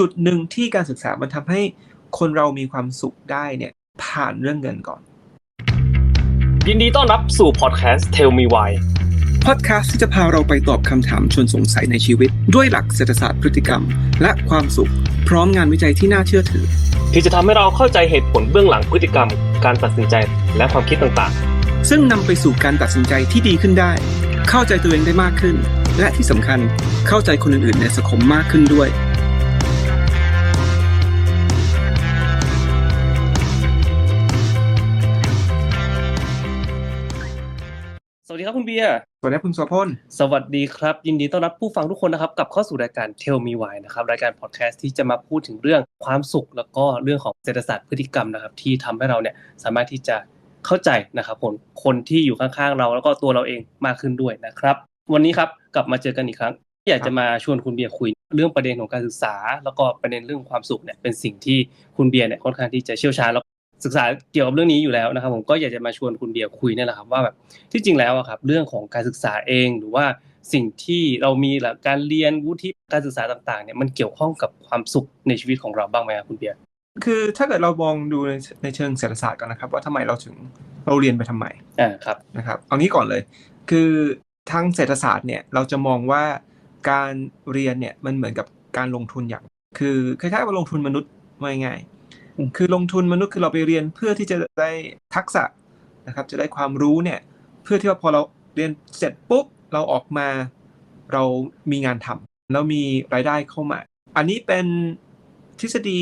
จุดหนึ่งที่การศึกษามันทำให้คนเรามีความสุขได้เนี่ยผ่านเรื่องเงินก่อน ยินดีต้อนรับสู่พอดแคสต์ Tell Me Why พอดแคสต์ที่จะพาเราไปตอบคำถามชวนสงสัยในชีวิต ด้วยหลักเศรษฐศาสตร์พฤติกรรม และความสุข พร้อมงานวิจัยที่น่าเชื่อถือ ที่จะทำให้เราเข้าใจเหตุผลเบื้องหลังพฤติกรรม การตัดสินใจและความคิดต่างซึ่งนำไปสู่การตัดสินใจที่ดีขึ้นได้ เข้าใจตัวเองได้มากขึ้น และที่สำคัญเข้าใจคนอื่นๆในสังคมมากขึ้นด้วย ดีครับคุณเบียร์สวัสดีครับคุณโสพลสวัสดีครับ ยินดีต้อนรับผู้ฟังทุกคนนะครับกลับเข้าสู่รายการ Tell Me Why นะครับรายการพอดแคสต์ที่จะมาพูดถึงเรื่องความสุข แล้วก็เรื่องของเศรษฐศาสตร์พฤติกรรมนะครับที่ทำให้เราเนี่ยสามารถที่จะเข้าใจนะครับคนคนที่อยู่ข้างๆเราแล้วก็ตัวเราเองมากขึ้นด้วยนะครับ วันนี้ครับกลับมาเจอกันอีกครั้ง อยากจะมาชวนคุณเบียร์คุย เรื่องประเด็นของการศึกษา แล้วก็ประเด็นเรื่องความสุขเนี่ยเป็นสิ่งที่คุณเบียร์เนี่ยค่อนข้างที่จะเชี่ยวชาญแล้ว ศึกษาเกี่ยวกับเรื่องนี้อยู่แล้วนะครับ ผมก็อยากจะมาชวนคุณเบียร์คุยเนี่ยแหละครับว่าแบบที่จริงแล้วอะครับเรื่องของการศึกษาเองหรือว่าสิ่งที่เรามีหลักการเรียนวุฒิการศึกษาต่างๆเนี่ยมันเกี่ยวข้องกับความสุขในชีวิตของเราบ้างไหมครับคุณเบียร์คือถ้าเกิดเรามองดูในในเชิงเศรษฐศาสตร์ก่อนนะครับ ว่าทำไมเราถึงเราเรียนไปทำไมอ่าครับนะครับเอางี้ก่อนเลย คือทางเศรษฐศาสตร์เนี่ยเราจะมองว่าการเรียนเนี่ยมันเหมือนกับการลงทุนอย่าง คือคล้ายๆว่าลงทุนมนุษย์ว่าง่ายๆอืม คือลงทุนมนุษย์คือเราไปเรียนเพื่อที่จะได้ทักษะนะครับ จะได้ความรู้เนี่ย เพื่อที่ว่าพอเราเรียนเสร็จปุ๊บเราออกมา เรามีงานทำแล้วมีรายได้เข้ามา อันนี้เป็นทฤษฎี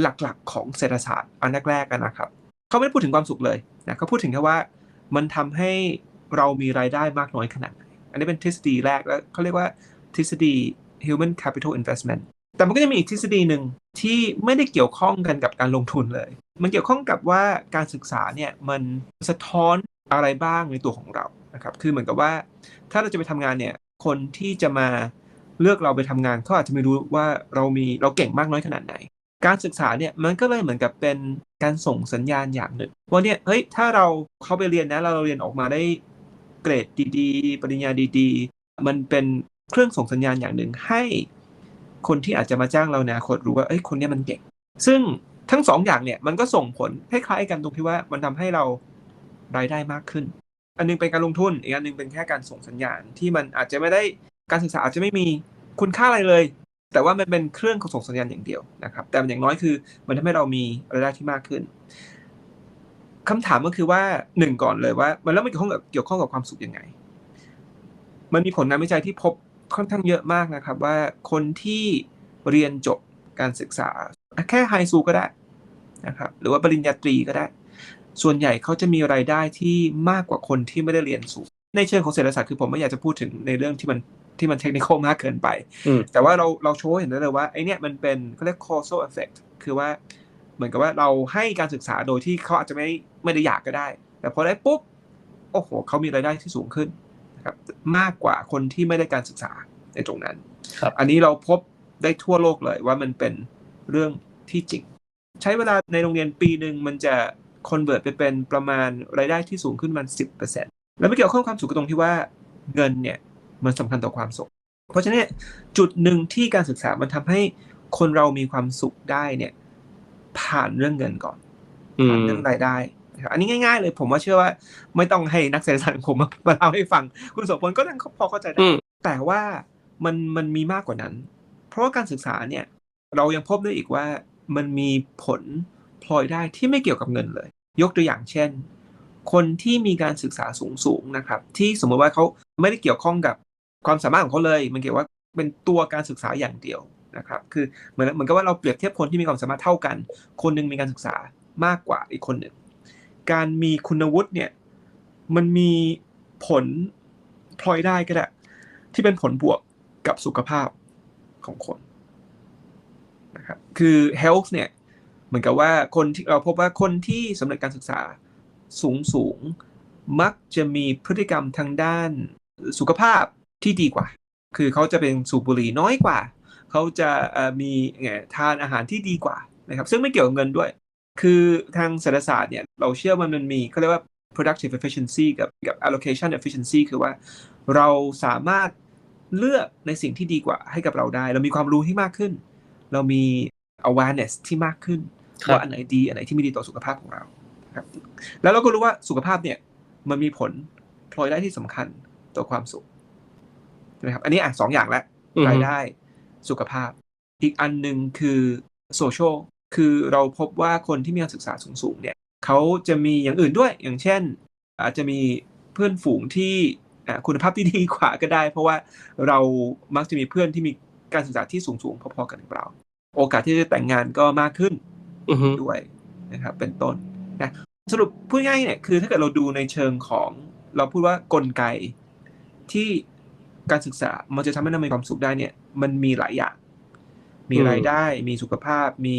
หลักๆ ของเศรษฐศาสตร์อันแรกๆกันนะครับเขาไม่ได้พูดถึงความสุขเลยนะเขาพูดถึงแค่ว่ามันทำให้เรามีรายได้มากน้อยขนาดไหนอันนี้เป็นทฤษฎีแรกแล้วเขาเรียกว่าทฤษฎี human capital investment แต่มันก็จะมีอีกทฤษฎีหนึ่งที่ไม่ได้เกี่ยวข้องกันกับการลงทุนเลย มันเกี่ยวข้องกับว่าการศึกษาเนี่ยมันสะท้อนอะไรบ้างในตัวของเรานะครับ คือเหมือนกับว่าถ้าเราจะไปทำงานเนี่ย คนที่จะมาเลือกเราไปทำงานเขาอาจจะไม่รู้ว่าเรามีเราเก่งมากน้อยขนาดไหน การศึกษาเนี่ยมันก็เลยเหมือนกับเป็นการส่งสัญญาณอย่างหนึ่งว่าเนี่ยเฮ้ยถ้าเราเข้าไปเรียนนะเราเรียนออกมาได้เกรดดี ๆ ปริญญาดี ๆ มันเป็นเครื่องส่งสัญญาณอย่างหนึ่งให้ คนที่อาจจะมาจ้างเราในอนาคตรู้ว่าเอ้ยคนนี้มันเก่ง ซึ่งทั้งสองอย่างเนี่ยมันก็ส่งผลคล้ายๆกันตรงที่ว่ามันทำให้เรารายได้มากขึ้น อันหนึงเป็นการลงทุนอีกอันหนึงเป็นแค่การส่งสัญญาณที่มันอาจจะไม่ได้การศึกษาอาจจะไม่มีคุณค่าอะไรเลย แต่ว่ามันเป็นเครื่องส่งสัญญาณอย่างเดียวนะครับ แต่อย่างน้อยคือมันทำให้เรามีรายได้ที่มากขึ้นคำถามก็คือว่าหนึ่งก่อนเลยว่า มันแล้วมันเกี่ยวข้องกับเกี่ยวข้องกับความสุขยังไง มันมีผลงานวิจัยที่พบ ค่อนข้างเยอะมากนะครับ ว่าคนที่เรียนจบการศึกษา แค่ไฮซูก็ได้นะครับหรือว่าปริญญาตรีก็ได้ ส่วนใหญ่เขาจะมีรายได้ที่มากกว่าคนที่ไม่ได้เรียนสูง ในเชิงของเศรษฐศาสตร์คือผมไม่อยากจะพูดถึงในเรื่องที่มันที่มันเทคนิคมากเกินไปอืมแต่ว่าเราเราโชว์ให้เห็นได้เลยว่าไอเนี้ยมันเป็นเขาเรียก causal effect คือว่าเหมือนกับว่าเราให้การศึกษาโดยที่เขาอาจจะไม่ไม่ได้อยากก็ได้ แต่พอได้ปุ๊บ โอ้โหเขามีรายได้ที่สูงขึ้น นะครับมากกว่าคนที่ไม่ได้การศึกษาในตรงนั้นครับอันนี้เราพบได้ทั่วโลกเลยว่ามันเป็นเรื่องที่จริง ใช้เวลาในโรงเรียนปีหนึ่งมันจะ convert ไปเป็นประมาณรายได้ที่สูงขึ้นมันสิบเปอร์เซ็นแล้วไม่เกี่ยวข้องกับความสุขก็ตรงที่ว่าเงินเนี่ยมันสำคัญต่อความสุข เพราะฉะนั้นเนี่ยจุดหนึ่งที่การศึกษามันทำให้คนเรามีความสุขได้เนี่ย ผ่านเรื่องเงินก่อนอืผ่านมเรื่องรายได้นะครับ อันนี้ง่ายๆเลย ผมว่าเชื่อว่า ไม่ต้องให้นักเศรษฐศาสตร์ผมมามาเล่าให้ฟัง คุณโสพลก็ยังพอเข้าใจได้อืมแต่ว่ามันมันมีมากกว่านั้น เพราะว่าการศึกษาเนี่ย เรายังพบได้อีกว่ามันมีผลพลอยได้ที่ไม่เกี่ยวกับเงินเลย ยกตัวอย่างเช่น คนที่มีการศึกษาสูงสูงๆนะครับ ที่สมมติว่าเขาไม่ได้เกี่ยวข้องกับความสามารถของเขาเลย มันเกี่ยวว่าเป็นตัวการศึกษาอย่างเดียวนะครับ คือเหมือนเหมือนกับว่าเราเปรียบเทียบคนที่มีความสามารถเท่ากัน คนหนึ่งมีการศึกษามากกว่าอีกคนหนึ่ง การมีคุณวุฒิเนี่ย มันมีผลพลอยได้ก็ได้ที่เป็นผลบวกกับสุขภาพของคนนะครับคือ health เนี่ย เหมือนกับว่าคนที่เราพบว่าคนที่สำเร็จการศึกษาสูงสูงๆมักจะมีพฤติกรรมทางด้านสุขภาพที่ดีกว่า คือเขาจะเป็นสูบบุหรี่น้อยกว่า เขาจะมีไงทานอาหารที่ดีกว่านะครับ ซึ่งไม่เกี่ยวกับเงินด้วย คือทางเศรษฐศาสตร์เนี่ยเราเชื่อว่ามันมีเขาเรียกว่า productive efficiency กับกับ allocation efficiency คือว่าเราสามารถเลือกในสิ่งที่ดีกว่าให้กับเราได้ เรามีความรู้ที่มากขึ้น เรามี awareness ที่มากขึ้นครับว่าอันไหนดีอันไหนที่ไม่ดีต่อสุขภาพของเราครับแล้วเราก็รู้ว่าสุขภาพเนี่ยมันมีผลพลอยได้ที่สำคัญต่อความสุขใช่ไหมครับอันนี้อะสองอย่างละอือฮึรายได้สุขภาพ อีกอันหนึ่งคือโซเชียล คือเราพบว่าคนที่มีการศึกษาสูงๆเนี่ยเขาจะมีอย่างอื่นด้วย อย่างเช่น อาจจะมีเพื่อนฝูงที่อะคุณภาพที่ดีกว่าก็ได้ เพราะว่าเรามักจะมีเพื่อนที่มีการศึกษาที่สูงๆพอๆกันกับเรา โอกาสที่จะแต่งงานก็มากขึ้นอือฮึด้วยนะครับเป็นต้นนะสรุปพูดง่ายๆเนี่ยคือถ้าเกิดเราดูในเชิงของเราพูดว่ากลไกที่การศึกษามันจะทำให้เรามีความสุขได้เนี่ย มันมีหลายอย่าง มีรายได้ มีสุขภาพ มี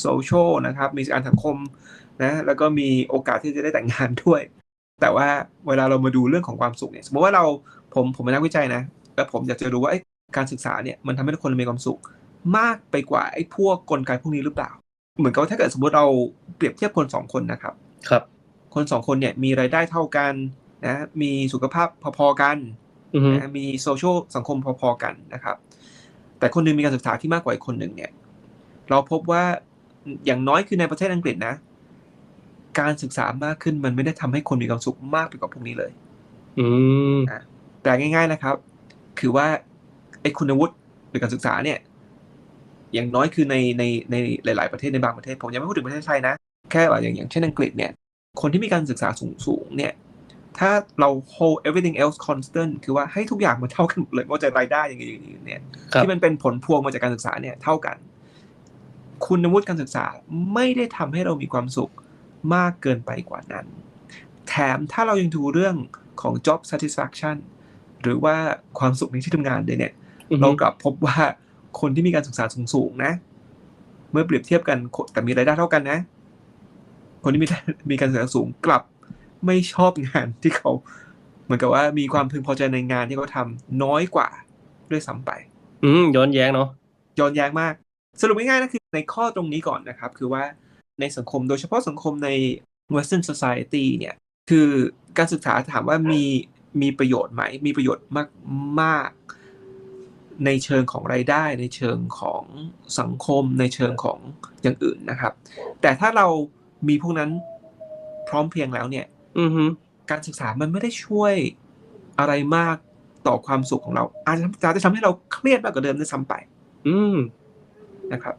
โซเชียลนะครับ มีการสังคมนะแล้วก็มีโอกาสที่จะได้แต่งงานด้วย แต่ว่าเวลาเรามาดูเรื่องของความสุขเนี่ยสมมติว่าเราผมผมเป็นนักวิจัยนะแล้วผมอยากจะรู้ว่าเอ้ยการศึกษาเนี่ยมันทำให้ทุกคนมีความสุข มากไปกว่าไอ้พวกกลไกพวกนี้หรือเปล่า เหมือนกับว่าถ้าเกิดสมมติเราเปรียบเทียบคนสองคนนะครับ ครับ คนสองคนเนี่ยมีรายได้เท่ากันนะมีสุขภาพพอๆกันอือฮึนะมีโซเชียลสังคมพอๆกันนะครับ แต่คนหนึงมีการศึกษาที่มากกว่าอีกคนหนึ่งเนี่ย เราพบว่าอย่างน้อยคือในประเทศอังกฤษนะ การศึกษามากขึ้นมันไม่ได้ทำให้คนมีความสุขมากไปกว่าพวกนี้เลย อืมแต่ง่าย ๆนะครับ คือว่าไอ้คุณวุฒิหรือการศึกษาเนี่ย อย่างน้อยคือในในในหลาย ๆประเทศในบางประเทศผมยังไม่พูดถึงประเทศไทยนะแค่ว่าอย่างอย่างเช่นอังกฤษเนี่ย คนที่มีการศึกษาสูงสูงๆเนี่ย ถ้าเรา hold everything else constant คือว่าให้ทุกอย่างมันเท่ากันหมดเลยไม่ว่าจะรายได้อย่างอื่นๆเนี่ยครับที่มันเป็นผลพวงมาจากการศึกษาเนี่ยเท่ากัน คุณวุฒิการศึกษาไม่ได้ทำให้เรามีความสุขมากเกินไปกว่านั้น แถมถ้าเรายังดูเรื่องของ job satisfaction หรือว่าความสุขในที่ทำงานเลยเนี่ยอือฮึเรากลับพบว่าคนที่มีการศึกษาสูงๆนะ เมื่อเปรียบเทียบกันแต่มีรายได้เท่ากันนะ คนที่มีมีการศึกษาสูงกลับไม่ชอบงานที่เขาเหมือนกับว่ามีความพึงพอใจในงานที่เขาทำน้อยกว่าด้วยซ้ำไป อืมย้อนแย้งเนาะย้อนแย้งมาก สรุปง่ายๆนะคือในข้อตรงนี้ก่อนนะครับ คือว่าในสังคมโดยเฉพาะสังคมใน Western Society เนี่ยคือการศึกษาถามว่ามีมีประโยชน์ไหม มีประโยชน์มากมากในเชิงของรายได้ ในเชิงของสังคมในเชิงของอย่างอื่นนะครับ แต่ถ้าเรามีพวกนั้นพร้อมเพรียงแล้วเนี่ยอือฮึการศึกษามันไม่ได้ช่วยอะไรมากต่อความสุขของเรา อาจจะอาจจะทำให้เราเครียดมากกว่าเดิมด้วยซ้ำไป อืม นะครับ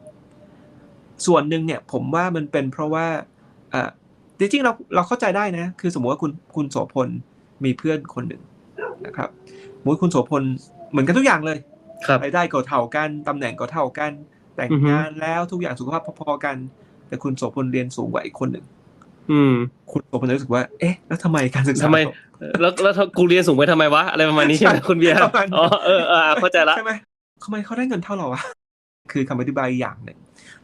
ส่วนหนึ่งเนี่ยผมว่ามันเป็นเพราะว่าอ่าจริงๆเราเราเข้าใจได้นะ คือสมมติว่าคุณคุณโสพลมีเพื่อนคนหนึ่งนะครับสมมติคุณโสพลเหมือนกันทุกอย่างเลยครับรายได้ก็เท่ากันตำแหน่งก็เท่ากัน แต่งอือฮึงานแล้วทุกอย่างสุขภาพพอๆกัน แต่คุณโสพลเรียนสูงกว่าอีกคนหนึ่งอืมคุณโสพลจะรู้สึกว่า เอ๊ะ แล้วทำไมการศึกษาทำไม แล้วแล้วกูเรียนสูงไปทำไมวะอะไรประมาณนี้ใช่ไหมคุณเบียร์ประมาณนั้นอ๋อเออเออเข้าใจละใช่ไหมทำไมเขาได้เงินเท่าเราอะ คือคำอธิบายอย่างหนึ่ง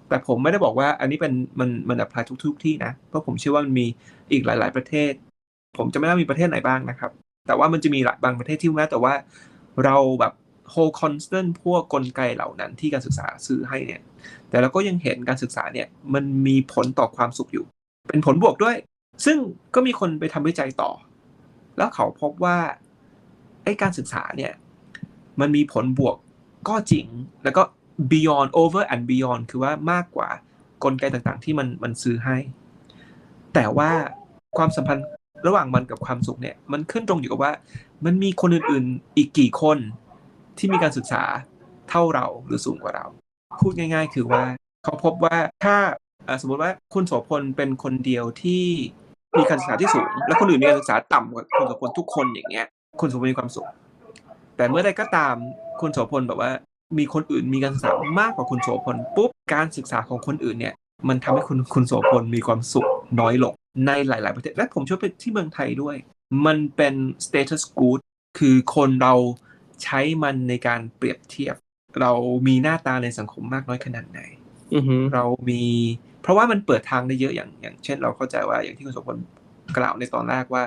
แต่ผมไม่ได้บอกว่าอันนี้เป็นมันมันอัพพลายทุก ๆ ที่นะ เพราะผมเชื่อว่ามันมีอีกหลาย ๆ ประเทศ ผมจะไม่ได้มีประเทศไหนบ้างนะครับ แต่ว่ามันจะมีหลายบางประเทศที่แม้แต่ว่าเราแบบ hold constant พวกกลไกเหล่านั้นที่การศึกษาซื้อให้เนี่ย แต่เราก็ยังเห็นการศึกษาเนี่ยมันมีผลต่อความสุขอยู่ เป็นผลบวกด้วย ซึ่งก็มีคนไปทำวิจัยต่อ แล้วเขาพบว่าไอ้การศึกษาเนี่ยมันมีผลบวกก็จริง แล้วก็ beyond over and beyond คือว่ามากกว่ากลไกต่างๆ ที่มันมันซื้อให้ แต่ว่าความสัมพันธ์ระหว่างมันกับความสุขเนี่ย มันขึ้นตรงอยู่กับว่า มันมีคนอื่นๆ อีกกี่คนที่มีการศึกษาเท่าเราหรือสูงกว่าเรา พูดง่าย ๆ คือว่าเขาพบว่าถ้าสมมติว่าคุณโสพลเป็นคนเดียวที่มีการศึกษาที่สูง และคนอื่นมีการศึกษาต่ำกว่าคุณโสพลทุกคนอย่างเงี้ย คุณโสพลมีความสุข แต่เมื่อใดก็ตามคุณโสพลแบบว่า มีคนอื่นมีการศึกษามากกว่าคุณโสพลปุ๊บการศึกษาของคนอื่นเนี่ยมันทำให้คุณคุณโสพลมีความสุขน้อยลงในหลาย ๆ ประเทศและผมเชื่อว่าที่เมืองไทยด้วย มันเป็น status good คือคนเราใช้มันในการเปรียบเทียบ เรามีหน้าตาในสังคมมากน้อยขนาดไหนอือฮึเรามี เพราะว่ามันเปิดทางได้เยอะอย่างอย่าง เช่น เราเข้าใจว่าอย่างที่คุณโสพลกล่าวในตอนแรกว่า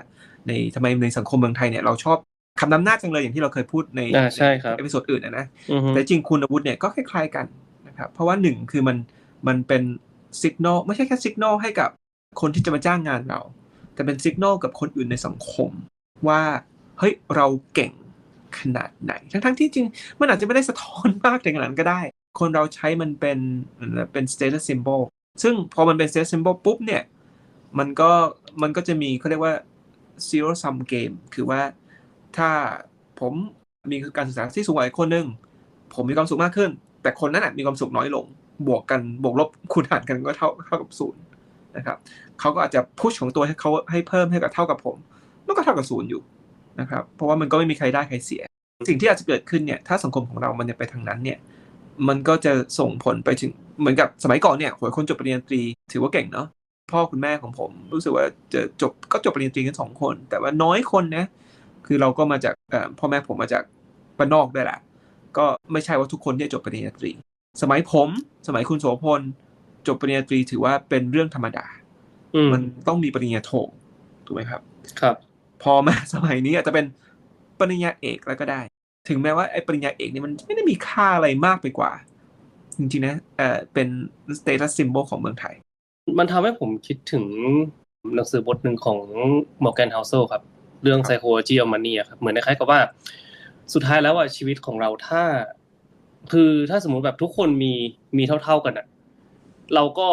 ในทำไมในสังคมเมืองไทยเนี่ยเราชอบ คำนำหน้าจังเลยอย่างที่เราเคยพูดในอ่าใช่ครับเอพิโซดอื่นนะนะอือฮึแต่จริงคุณอาวุธเนี่ยก็คล้ายๆกันนะครับเพราะว่าหนึ่งคือมันมันเป็นสัญญาณไม่ใช่แค่สัญญาณให้กับคนที่จะมาจ้างงานเรา แต่เป็นสัญญาณกับคนอื่นในสังคม ว่าเฮ้ยเราเก่งขนาดไหน ทั้งๆที่จริงมันอาจจะไม่ได้สะท้อนมากถึงขนาดนั้นก็ได้ คนเราใช้มันเป็นเป็น status symbol ซึ่งพอมันเป็น status symbol ปุ๊บเนี่ยมันก็มันก็จะมีเขาเรียกว่า zero sum game คือว่า ถ้าผมมีการศึกษาที่สูงกว่าอีกคนหนึ่งผมมีความสุขมากขึ้น แต่คนนั้นมีความสุขน้อยลง บวกกันบวกลบคูณหารกันก็เท่าเท่ากับศูนย์นะครับเขาก็อาจจะพุชของตัวให้เขาให้เพิ่มให้กับเท่ากับผมมันก็เท่ากับศูนย์อยู่นะครับเพราะว่ามันก็ไม่มีใครได้ใครเสีย สิ่งที่อาจจะเกิดขึ้นเนี่ยถ้าสังคมของเรามันจะไปทางนั้นเนี่ยมันก็จะส่งผลไปถึงเหมือนกับสมัยก่อนเนี่ยโหยคนจบปริญญาตรีถือว่าเก่งเนาะพ่อคุณแม่ของผม รู้สึกว่าจะจบก็จบปริญญาตรีกันสองคน แต่ว่าน้อยคนนะ คือเราก็มาจากเอ่อพ่อแม่ผมมาจากบ้านนอกด้วยแหละ ก็ไม่ใช่ว่าทุกคนที่จะจบปริญญาตรี สมัยผม สมัยคุณโสพลจบปริญญาตรีถือว่าเป็นเรื่องธรรมดาอืมมันต้องมีปริญญาโทถูกไหมครับ ครับ พอมาสมัยนี้อาจจะเป็นปริญญาเอกแล้วก็ได้ ถึงแม้ว่าไอ้ปริญญาเอกเนี่ยมันไม่ได้มีค่าอะไรมากไปกว่า จริงๆนะเอ่อเป็น status symbol ของเมืองไทย มันทำให้ผมคิดถึงหนังสือบทหนึ่งของมอร์แกนเฮาเซลครับ เรื่อง psychology of money อะครับเหมือนคล้ายๆกับว่า สุดท้ายแล้วอะชีวิตของเราถ้า คือถ้าสมมุติแบบทุกคนมีมีเท่า ๆกันอะ เราก็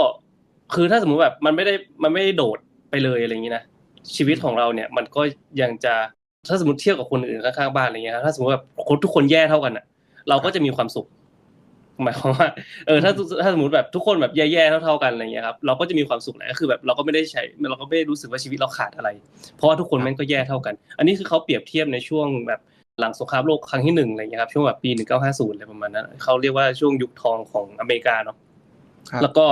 คือถ้าสมมุติแบบมันไม่ได้มันไม่ได้โดดไปเลยอะไรอย่างนี้นะชีวิตของเราเนี่ย มันก็ยังจะถ้าสมมติเทียบกับคนอื่นข้างๆบ้านอะไรเงี้ยครับถ้าสมมติแบบคนทุกคนแย่เท่ากันอะ เราก็จะมีความสุข หมายความว่าเออถ้าถ้าสมมติแบบทุกคนแบบแย่ๆเท่าๆกันอะไรเงี้ยครับเราก็จะมีความสุขแหละก็คือแบบเราก็ไม่ได้ใช้เราก็ไม่ได้รู้สึกว่าชีวิตเราขาดอะไร เพราะว่าทุกคนแม่งก็แย่เท่ากัน อันนี้คือเขาเปรียบเทียบในช่วงแบบหลังสงครามโลกครั้งที่หนึ่งอะไรเงี้ยครับช่วงแบบปี1950อะไรประมาณนั้นเขาเรียกว่าช่วงยุคทองของอเมริกาเนาะครับแล้วก็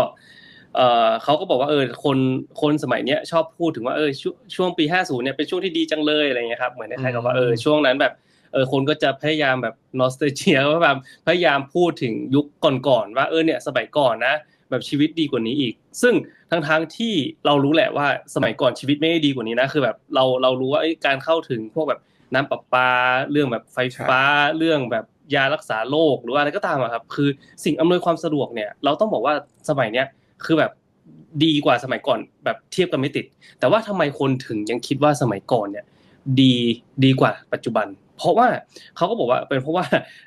เออเขาก็บอกว่าเออคนคนสมัยเนี้ยชอบพูดถึงว่าเออช่วงช่วงปี 50เนี่ยเป็นช่วงที่ดีจังเลยอะไรเงี้ยครับเหมือนคล้ายๆกับว่าเออช่วงนั้นแบบ เออคนก็จะพยายามแบบนอสเตเจียว่าแบบพยายามพูดถึงยุคก่อนๆว่าเออเนี่ยสมัยก่อนนะ แบบชีวิตดีกว่านี้อีก ซึ่งทั้งๆที่เรารู้แหละว่าสมัยก่อนชีวิตไม่ได้ดีกว่านี้นะคือแบบเราเรารู้ว่าการเข้าถึงพวกแบบน้ำประปา เรื่องแบบไฟฟ้าเรื่องแบบยารักษาโรคหรือว่าอะไรก็ตามอะครับ คือสิ่งอำนวยความสะดวกเนี่ย เราต้องบอกว่าสมัยเนี้ยคือแบบดีกว่าสมัยก่อนแบบเทียบกันไม่ติด แต่ว่าทำไมคนถึงยังคิดว่าสมัยก่อนเนี่ย ดีดีกว่าปัจจุบัน เพราะว่าเขาก็บอกว่าเป็นเพราะว่า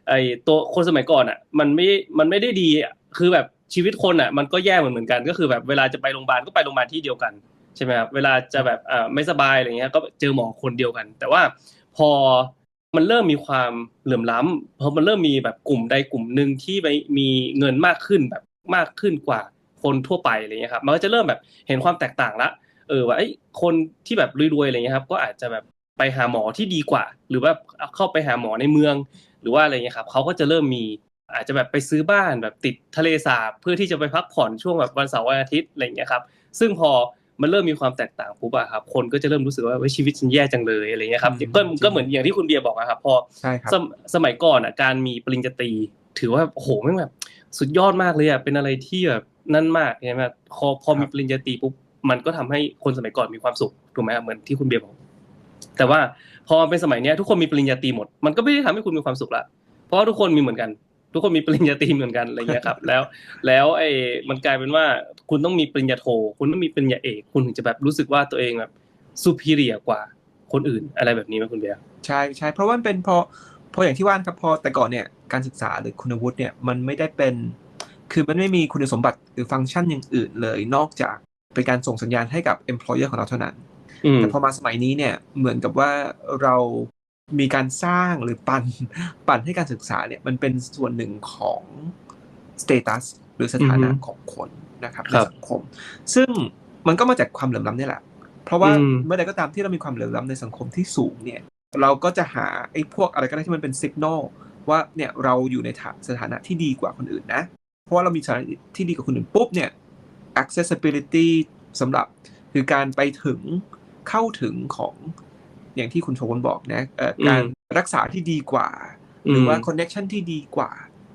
ไอ้ตัวคนสมัยก่อนอะ มันไม่มันไม่ได้ดีคือแบบชีวิตคนอะ มันก็แย่เหมือนเหมือนกัน ก็คือแบบเวลาจะไปโรงพยาบาลก็ไปโรงพยาบาลที่เดียวกันใช่ไหมครับเวลาจะแบบอ่าไม่สบายอะไรเงี้ยก็เจอหมอคนเดียวกัน แต่ว่าพอมันเริ่มมีความเหลื่อมล้ำพอมันเริ่มมีแบบกลุ่มใดกลุ่มหนึ่งที่ไปมีเงินมากขึ้นแบบมากขึ้นกว่าคนทั่วไปอะไรเงี้ยครับมันก็จะเริ่มแบบเห็นความแตกต่างละเออว่าไอ้คนที่แบบรวยๆอะไรเงี้ยครับ ก็อาจจะแบบ ไปหาหมอที่ดีกว่า หรือว่าเข้าไปหาหมอในเมือง หรือว่าอะไรเงี้ยครับเขาก็จะเริ่มมีอาจจะแบบไปซื้อบ้านแบบติดทะเลสาบเพื่อที่จะไปพักผ่อนช่วงแบบวันเสาร์วันอาทิตย์อะไรเงี้ยครับซึ่งพอมันเริ่มมีความแตกต่างปุ๊บอะครับคนก็จะเริ่มรู้สึกว่าเฮ้ยชีวิตฉันแย่จังเลยอะไรเงี้ยครับอืมก็ก็เหมือนอย่างที่คุณเบียร์บอกอะครับพอใช่ครับสมสมัยก่อนอะการมีปริญญาตรีถือว่าโอ้โหแม่งแบบสุดยอดมากเลยอะเป็นอะไรที่แบบนั่นมากใช่ไหมพอพอมีปริญญาตรีปุ๊บมันก็ทำให้คนสมัยก่อนมีความสุขถูกไหมครับเหมือนที่คุณเบียร์บอก แต่ว่าพอเป็นสมัยเนี้ยทุกคนมีปริญญาตรีหมด มันก็ไม่ได้ทำให้คุณมีความสุขละเพราะว่าทุกคนมีเหมือนกัน ทุกคนมีปริญญาตรีเหมือนกันอะไรเงี้ยครับ แล้วแล้วไอ้มันกลายเป็นว่าคุณต้องมีปริญญาโท คุณต้องมีปริญญาเอกคุณถึงจะแบบรู้สึกว่าตัวเองแบบซูเปอร์กว่าคนอื่นอะไรแบบนี้ไหมคุณเบียร์ใช่ใช่เพราะว่ามันเป็นพอพออย่างที่ว่านครับพอแต่ก่อนเนี่ยการศึกษาหรือคุณวุฒิเนี่ยมันไม่ได้เป็น คือมันไม่มีคุณสมบัติหรือฟังก์ชันอย่างอื่นเลยนอกจากเป็นการส่งสัญญาณให้กับ employer ของเราเท่านั้น แต่พอมาสมัยนี้เนี่ยเหมือนกับว่าเรามีการสร้างหรือปันปั่นให้การศึกษาเนี่ยมันเป็นส่วนหนึ่งของสเตตัสหรือสถานะอือฮึของคนนะครับคในรับสังคม ซึ่งมันก็มาจากความเหลื่อมล้ำนี่แหละ เพราะว่าอืมเมื่อใดก็ตามที่เรามีความเหลื่อมล้ำในสังคมที่สูงเนี่ย เราก็จะหาไอ้พวกอะไรก็ได้ที่มันเป็นสัญญาณว่าเนี่ยเราอยู่ในฐานสถานะที่ดีกว่าคนอื่นนะ เพราะว่าเรามีสถานะที่ดีกว่าคนอื่นปุ๊บเนี่ย accessibility สำหรับคือการไปถึง เข้าถึงของอย่างที่คุณโชวนบอกนะเอ่ออมการรักษาที่ดีกว่า หรือว่าอืม connection ที่ดีกว่า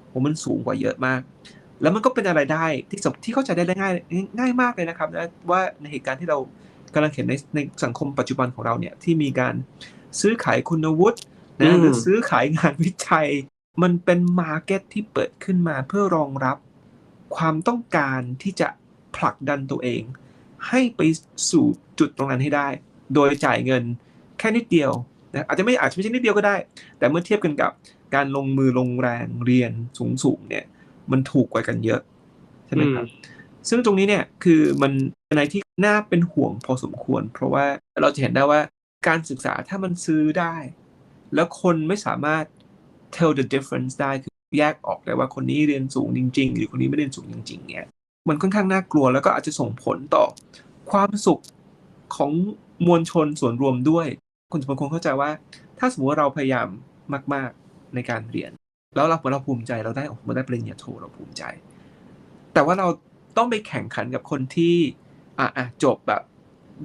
โหมันสูงกว่าเยอะมาก แล้วมันก็เป็นอะไรได้ที่สมที่เข้าใจได้ง่ายง่ายมากเลยนะครับนะว่าในเหตุการณ์ที่เรากำลังเห็นในในสังคมปัจจุบันของเราเนี่ยที่มีการซื้อขายคุณวุฒิอืนะมหรือซื้อขายงานวิจัย มันเป็นมาร์เก็ตที่เปิดขึ้นมาเพื่อรองรับความต้องการที่จะผลักดันตัวเอง ให้ไปสู่จุดตรงนั้นให้ได้ โดยจ่ายเงินแค่นิดเดียวนะอาจจะไม่อาจจะไม่ใช่นิดเดียวก็ได้ แต่เมื่อเทียบกันกับการลงมือลงแรงเรียนสูงๆเนี่ย มันถูกกว่ากันเยอะใช่ไหมครับซึ่งตรงนี้เนี่ยคือมันเป็นอะไรที่น่าเป็นห่วงพอสมควร เพราะว่าเราจะเห็นได้ว่าการศึกษาถ้ามันซื้อได้ แล้วคนไม่สามารถ tell the difference ได้คือแยกออกได้ว่าคนนี้เรียนสูงจริง ๆ หรือคนนี้ไม่เรียนสูงจริงๆเนี่ย มันค่อนข้างน่ากลัวแล้วก็อาจจะส่งผลต่อความสุขของมวลชนส่วนรวมด้วย คุณจะบางคนเข้าใจว่า ถ้าสมมติว่าเราพยายามมาก ๆในการเรียน แล้วเราเราภูมิใจเราได้ออกมาได้ปริญญาโทเราภูมิใจ แต่ว่าเราต้องไปแข่งขันกับคนที่อะอะจบแบบ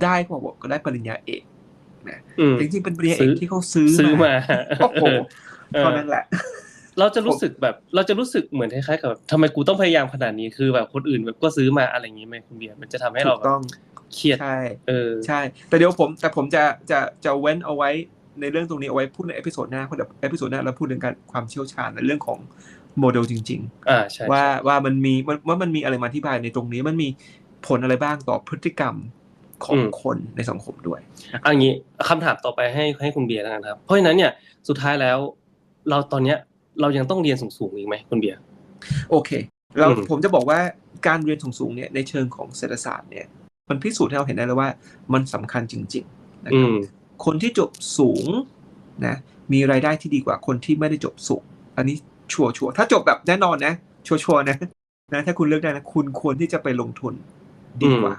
ได้ก็บอกก็ได้ปริญญาเอกนะอืมจริงๆเป็นปริญญาเอซื้กอที่เขาซื้อซื้อมาโอ้โหเออเท่านั้นแหละ เราจะรู้สึกแบบ เราจะรู้สึกเหมือนคล้ายๆกับแบบทำไมกูต้องพยายามขนาดนี้คือแบบคนอื่นแบบก็ซื้อมาอะไรอย่างนี้ไหมคุณเบียร์มันจะทำให้เราถูกแบบต้องเครียดใช่เออใช่ แต่เดี๋ยวผมแต่ผมจะจะจะเว้นเอาไว้ในเรื่องตรงนี้เอาไว้พูดในเอพิโซดหน้าเพราะเดี๋ยวเอพิโซดหน้าเราพูดเรื่องการความเชี่ยวชาญในเรื่องของโมเดลจริงอ่าใช่ๆว่าว่ามันมีว่าว่ามันมีอะไรมาอธิบายในตรงนี้มันมีผลอะไรบ้างต่อพฤติกรรมของคนในสังคมด้วยเอันนี้คำถามต่อไปให้ให้คุณเบียร์แล้วกันครับ เพราะฉะนั้นเนี่ยสุดท้ายแล้ว เราตอนเนี้ย เรายังต้องเรียนสูงๆอีกไหมคุณเบียร์โอเคแล้วอืมผมจะบอกว่าการเรียนสูงๆเนี่ยในเชิงของเศรษฐศาสตร์เนี่ยมันพิสูจน์ให้เราเห็นได้เลยว่า มันสำคัญจริงๆนะคอืรับมคนที่จบสูงนะมีรายได้ที่ดีกว่าคนที่ไม่ได้จบสูง อันนี้ชัวร์ชัวร์ถ้าจบแบบแน่นอนนะชัวร์ชัวร์นะนะถ้าคุณเลือกได้นะคุณควรที่จะไปลงทุนดีกว่า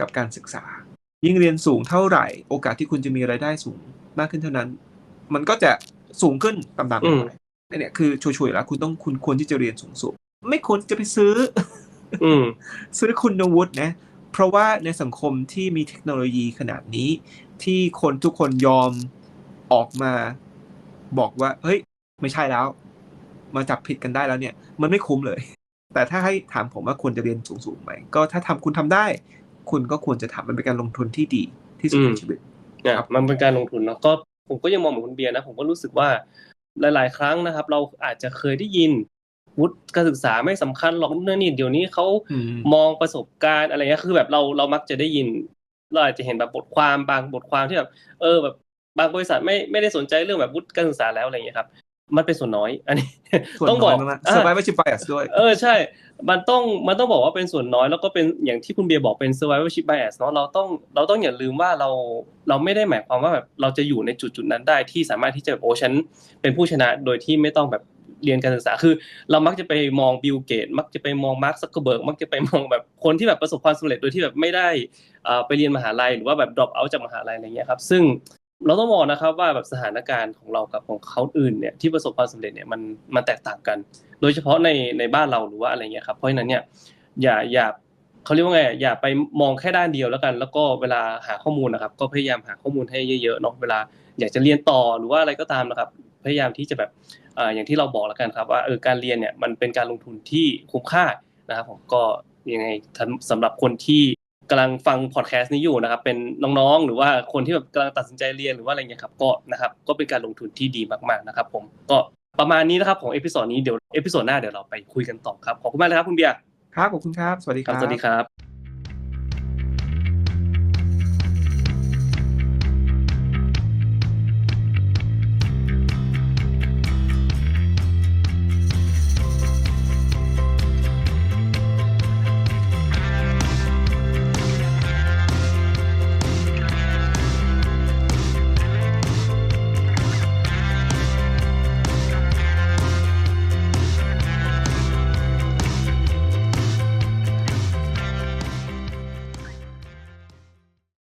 กับการศึกษา ยิ่งเรียนสูงเท่าไหร่ โอกาสที่คุณจะมีรายได้สูงมากขึ้นเท่านั้น มันก็จะสูงขึ้นตามๆอืกันมไปอัน เนี่ยคือชัวร์ๆอยู่แล้วคุณต้องคุณควรที่จะเรียนสูงสูงๆไม่ควรจะไปซื้อ อืมซื้อคุณวุฒินะ เพราะว่าในสังคมที่มีเทคโนโลยีขนาดนี้ ที่คนทุกคนยอมออกมา บอกว่า เฮ้ย ไม่ใช่แล้ว มาจับผิดกันได้แล้วเนี่ย มันไม่คุ้มเลย แต่ถ้าให้ถามผมว่าควรจะเรียนสูงๆไหมก็ถ้าทำคุณทำได้ คุณก็ควรจะทำมันเป็นการลงทุนที่ดีที่สุดอืในมชีวิตเนี่ยครับมันเป็นการลงทุนเนาะก็ผมก็ยังมองเหมือนคุณเบียร์นะ ผมก็รู้สึกว่า หลาย ๆ ครั้งนะครับ เราอาจจะเคยได้ยินวุฒิการศึกษาไม่สำคัญหรอกเนื่องนี่เดี๋ยวนี้เขาอืมมองประสบการณ์อะไรเงี้ยคือแบบเราเรามักจะได้ยิน เราอาจจะเห็นแบบบทความบางบทความที่แบบเออแบบบางบริษัทไม่ไม่ได้สนใจเรื่องแบบวุฒิการศึกษาแล้วอะไรเงี้ยครับ มันเป็นส่วนน้อย อันนี้ส่วนต้องบน้ออกยมากๆอ่า survivorship bias ด้วย เออใช่ มันต้องมันต้องบอกว่าเป็นส่วนน้อยแล้วก็เป็นอย่างที่คุณเบียร์บอกเป็น survivorship bias เนาะเราต้องเราต้องอย่าลืมว่าเราเราไม่ได้หมายความว่าแบบเราจะอยู่ในจุดจุดนั้นได้ที่สามารถที่จะโอ้ฉันเป็นผู้ชนะโดยที่ไม่ต้องแบบเรียนการศึกษาคือ เรามักจะไปมองบิลเกต มักจะไปมองมาร์คซักเกอร์เบิร์กมักจะไปมองแบบคนที่แบบประสบความสำเร็จโดยที่แบบไม่ได้อ่อไปเรียนมหาลัยหรือว่าแบบ drop out จากมหาลัยอะไรเงี้ยครับซึ่ง เราต้องมองนะครับว่าแบบสถานการณ์ของเรากับของเขาอื่นเนี่ยที่ประสบความสำเร็จเนี่ยมันมันแตกต่างกัน โดยเฉพาะในในบ้านเราหรือว่าอะไรเงี้ยครับเพราะฉะนั้นเนี่ยอย่าอย่าเขาเรียกว่าไงอย่าไปมองแค่ด้านเดียวแล้วกัน แล้วก็เวลาหาข้อมูลนะครับ ก็พยายามหาข้อมูลให้เยอะๆเนาะเวลาอยากจะเรียนต่อหรือว่าอะไรก็ตามนะครับ พยายามที่จะแบบอ่าอย่างที่เราบอกแล้วกันครับ ว่าเออการเรียนเนี่ยมันเป็นการลงทุนที่คุ้มค่านะครับผมก็ยังไงสำหรับคนที่ กำลังฟังพอดแคสต์นี้อยู่นะครับ เป็นน้องๆ หรือว่าคนที่แบบกำลังตัดสินใจเรียนหรือว่าอะไรเงี้ยครับก็นะครับก็เป็นการลงทุนที่ดีมากๆนะครับ ผมก็ประมาณนี้นะครับของเอพิโซดนี้เดี๋ยวเอพิโซดหน้าเดี๋ยวเราไปคุยกันต่อครับขอบคุณมากเลยครับคุณเบียร์ครับขอบคุณครับ สวัสดีคครัรับบสวัสดีครับ